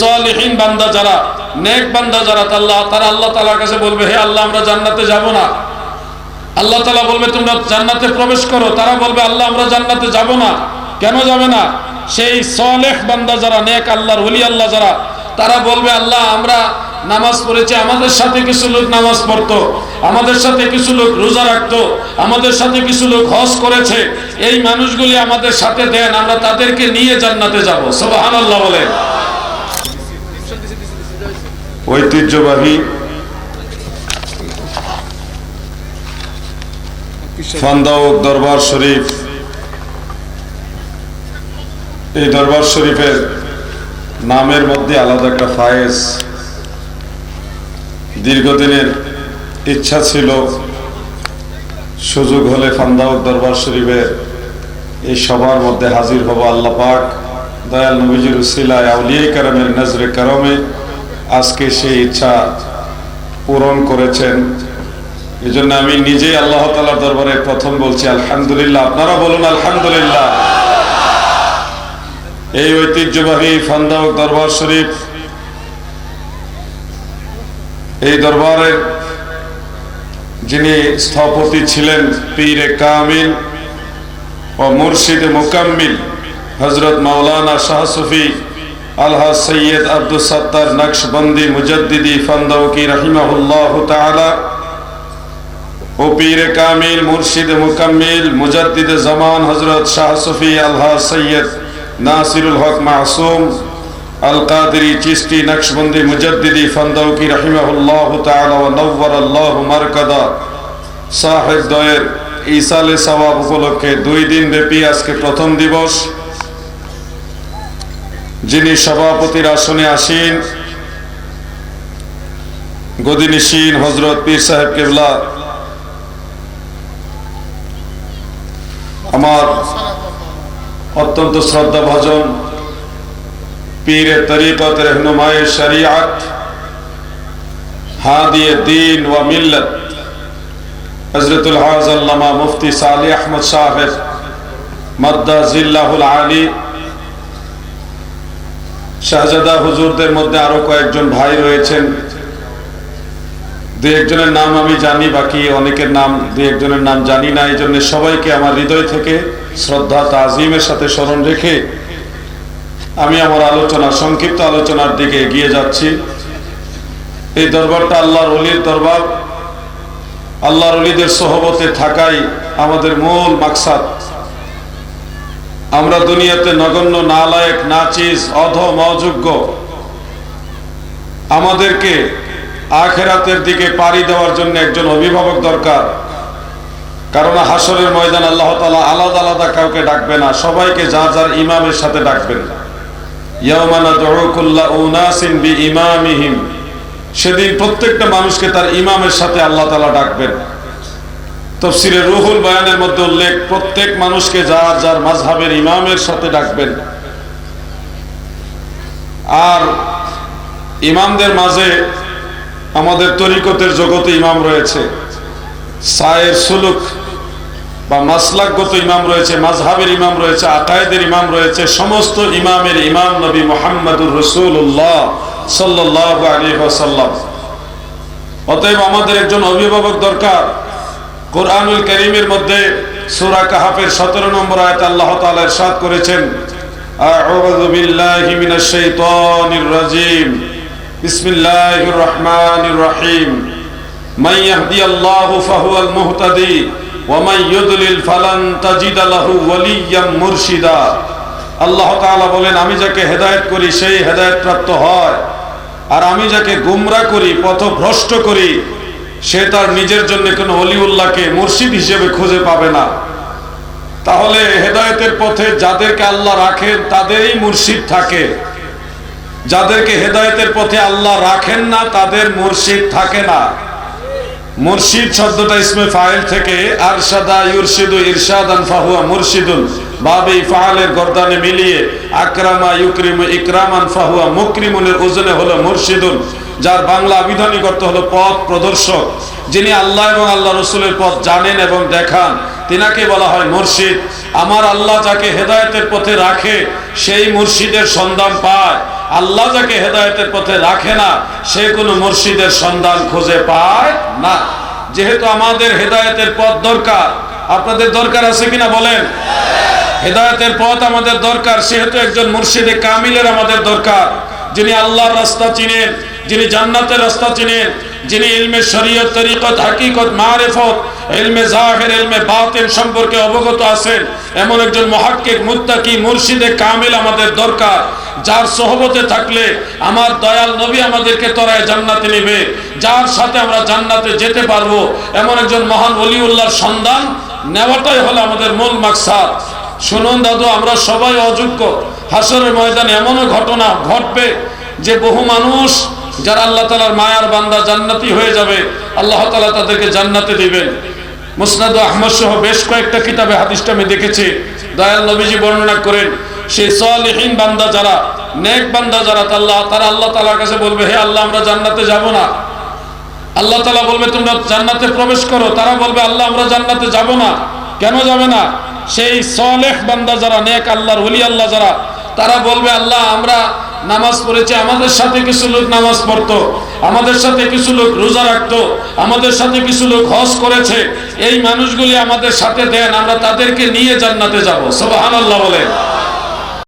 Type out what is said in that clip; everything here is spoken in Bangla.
সলিহীন বান্দা যারা, নেক বান্দা যারা আল্লাহ তারা আল্লাহ তালার কাছে বলবে, হে আল্লাহ, আমরা জান্নাতে যাব না। আল্লাহ তালা বলবে, তোমরা জান্নাতে প্রবেশ করো। তারা বলবে, আল্লাহ, আমরা জান্নাতে যাব না। কেন যাবে না? সেই সলেহ বান্দা যারা, নেক আল্লাহর ওলি আল্লাহ যারা, তারা বলবে, আল্লাহ, আমরা নামাজ পড়েছি, আমাদের সাথে কিছু লোক নামাজ পড়তো, আমাদের সাথে কিছু লোক রোজা রাখতো, আমাদের সাথে কিছু লোক হজ করেছে, এই মানুষগুলি আমাদের সাথে দেন, আমরা তাদেরকে নিয়ে জান্নাতে যাব। সোবাহান আল্লাহ বলেন। ঐতিহ্যবাহী ফান্দাউক দরবার শরীফ। এই দরবার শরীফের নামের মধ্যে আলাদা একটা ফায়েজ। দীর্ঘদিনের ইচ্ছা ছিল সুযোগ হলে ফান্দাউক দরবার শরীফের এই সবার মধ্যে হাজির হব আল্লাহ পাক দয়াল নবীজির উসিলায় আউলিয়া কারামের নজরে কারমে আজকে সেই ইচ্ছা পূরণ করেছেন। এই জন্য আমি নিজেই আল্লাহ তালার দরবারে প্রথম বলছি, আলহামদুলিল্লাহ। আপনারা বলুন, আলহামদুলিল্লাহ। এই ঐতিহ্যবাহী ফান্দাউক দরবার শরীফ, এই দরবারের যিনি স্থপতি ছিলেন, পীরে কামিল ও মুর্শিদে মোকাম্মিল হজরত মাওলানা শাহ সুফি আলহা সৈয়দ আব্দুল সত্তার নকশবন্দি মুজদ্দিদি ফান্দাউকি রহিমাহুল্লাহ তাআলা, ও পীরে কামিল মুর্শিদ মুকাম্মিল মুজাদ্দিদ জামান হজরত শাহ সুফি আলহা সৈয়দ নাসিরুল হক মাসুম আল কাদরি চিস্তি নকশবন্দি মুজদ্দিদি ফান্দাউকি রহিমাহুল্লাহ তাআলা ওয়া নওয়ার আল্লাহ মারকাদা সাহেব দয়ের ইসালে সওয়াব উপলক্ষে দুই দিন ব্যাপী আজকে প্রথম দিবস। যিনি সভাপতির আসনে আসীন গদিনিসীন হজরত পীর সাহেব কেবলা, আমার অত্যন্ত শ্রদ্ধা ভজন পীরে তরিকত রহনুমায় শরিয়াত হাদিয়ে দিন ওয়া মিল্লত হজরতুল হাজ আল্লামা মুফতি সালি আহমদ সাহেব মদ্দা জিল্লাহুল আলী শাহজাদা হুজুরদের মধ্যে আরও কয়েকজন ভাই রয়েছেন। দু একজনের নাম আমি জানি, বাকি অনেকের নাম দু একজনের নাম জানি না এই জন্য সবাইকে আমার হৃদয় থেকে শ্রদ্ধা, তাজিমের সাথে স্মরণ রেখে আমি আমার আলোচনা, সংক্ষিপ্ত আলোচনার দিকে এগিয়ে যাচ্ছি। এই দরবারটা আল্লাহর অলির দরবার। আল্লাহর অলিদের সহবতে থাকাই আমাদের মূল মাকসাদ। আমরা দুনিয়াতে নগণ্য, নালায়ক, নাচিস, অধম, অযোগ্য। আমাদেরকে আখেরাতের দিকে পাড়ি দেওয়ার জন্য একজন অভিভাবক দরকার। কারণ হাসরের ময়দান আল্লাহ তালা আলাদা আলাদা কাউকে ডাকবে না, সবাইকে যা যার ইমামের সাথে ডাকবেন। সেদিন প্রত্যেকটা মানুষকে তার ইমামের সাথে আল্লাহ তালা ডাকবেন। তফসিরের রুহুল বায়ানের মধ্যে উল্লেখ, প্রত্যেক মানুষকে যার যার মাঝহাবের ইমামের সাথে ডাকবেন। আর ইমামদের মাঝে আমাদের তরিকতের জগতে ইমাম রয়েছে। সায়ের সুলুক বা মাসলাকগত ইমাম রয়েছে মাঝহাবের ইমাম রয়েছে, আকায়েদের ইমাম রয়েছে, সমস্ত ইমামের ইমাম নবী মোহাম্মদুর রসুল্লাহ সাল্লাহ আলী সাল্লাম অতএব আমাদের একজন অভিভাবক দরকার। কোরআনুল করিমের মধ্যে সুরা কাহাফের সতেরো নম্বর আয়ত আল্লাহ তাআলা ইরশাদ করেছেন, আউযু বিল্লাহি মিনাশ শাইতানির রাজিম। বিসমিল্লাহির রহমানির রহিম। মান ইয়াহদিয়াল্লাহু ফাহুয়াল মুহতাদি, ওয়া মান ইউদলিল ফালান তাজিদা লাহু ওয়ালিয়্যাম মুরশিদা। আল্লাহ তাআলা বলেন, আমি যাকে হেদায়েত করি, সেই হেদায়েত প্রাপ্ত হয়। আর আমি যাকে গুমরা করি, পথভ্রষ্ট করি সে তার নিজের জন্য কোনো অলিউল্লাহকে মুর্শিদ হিসেবে খুঁজে পাবে না। তাহলে হেদায়তের পথে যাদেরকে আল্লাহ রাখেন, তাদেরই মুর্শিদ থাকে। যাদেরকে হেদায়তের পথে আল্লাহ রাখেন না, তাদের মুর্শিদ থাকে না। মুর্শিদ শব্দটা ইসমে ফাইল থেকে আরশাদা ইউরশিদু ইরশাদান ফাহুয়া মুর্শিদুন, বাবে ফাহালের গর্দানে মিলিয়ে আকরামা ইউকরিমু ইকরামান ফাহুয়া মুকরিমুনের ওজনে হলো মুর্শিদুন। যার বাংলা আবিধানিক অর্থ হলো পথ প্রদর্শক। যিনি আল্লাহ এবং আল্লাহ রসুলের পথ জানেন এবং দেখান। তিনাকে বলা হয় মুর্শিদ। আমার আল্লাহ যাকে হেদায়তের পথে রাখে, সেই মুর্শিদের সন্ধান পায়। আল্লাহ যাকে হেদায়তের পথে রাখে না, সে কোনো মুর্শিদের সন্ধান খুঁজে পায় না। যেহেতু আমাদের হেদায়েতের পথ দরকার, আপনাদের দরকার আছে কিনা বলেন? হেদায়তের পথ আমাদের দরকার, সেহেতু একজন মুর্শিদে কামিলের আমাদের দরকার, যিনি আল্লাহর রাস্তা চিনেন। যিনি জান্নাতের রাস্তা চিনেন যিনি ইলমে শরীয়ত, তরিকত, হাকিকত, মারেফত, ইলমে জাহের, ইলমে বাতিন সম্পর্কে অবগত আছেন, এমন একজন মহাক্কিক, মুত্তাকি, মুর্শিদে কামিল আমাদের দরকার, যার সহবতে থাকলে আমার দয়াল নবী আমাদেরকে তরায় জান্নাতে নেবে, যার সাথে আমরা জান্নাতে যেতে পারব, এমন একজন মহান ওলিউল্লাহর সন্ধান নেওয়াটাই হলো আমাদের মূল মাকসাদ। শুনুন দাদু, আমরা সবাই অযোগ্য। হাসরের ময়দানে এমনও ঘটনা ঘটবে যে বহু মানুষ যারা আল্লাহ তালার মায়ার বান্দা জান্নাতি হয়ে যাবে, আল্লাহ তালা তাদেরকে জান্নাতে দিবেন। মুসনাদ আহমদ সহ বেশ কয়েকটা কিতাবে হাদিসটা আমি দেখেছি। দয়াল নবীজি বর্ণনা করেন, সেই সলিহীন বান্দা যারা, নেক বান্দা যারা তাল্লাহ তারা আল্লাহ তালার কাছে বলবে, হে আল্লাহ, আমরা জান্নাতে যাব না। আল্লাহ তালা বলবে, তোমরা জান্নাতে প্রবেশ করো। তারা বলবে, আল্লাহ, আমরা জান্নাতে যাব না। কেন যাবে না? সেই সলেহ বান্দা যারা, নেক আল্লাহর হলি আল্লাহ যারা, তারা বলবে, আল্লাহ, আমরা নামাজ পড়েছে, আমাদের সাথে কিছু লোক নামাজ পড়তো, আমাদের সাথে কিছু লোক রোজা রাখতো, আমাদের সাথে কিছু লোক হজ করেছে, এই মানুষগুলি আমাদের সাথে দেন, আমরা তাদেরকে নিয়ে জান্নাতে যাব। সুবহানাল্লাহ বলেন।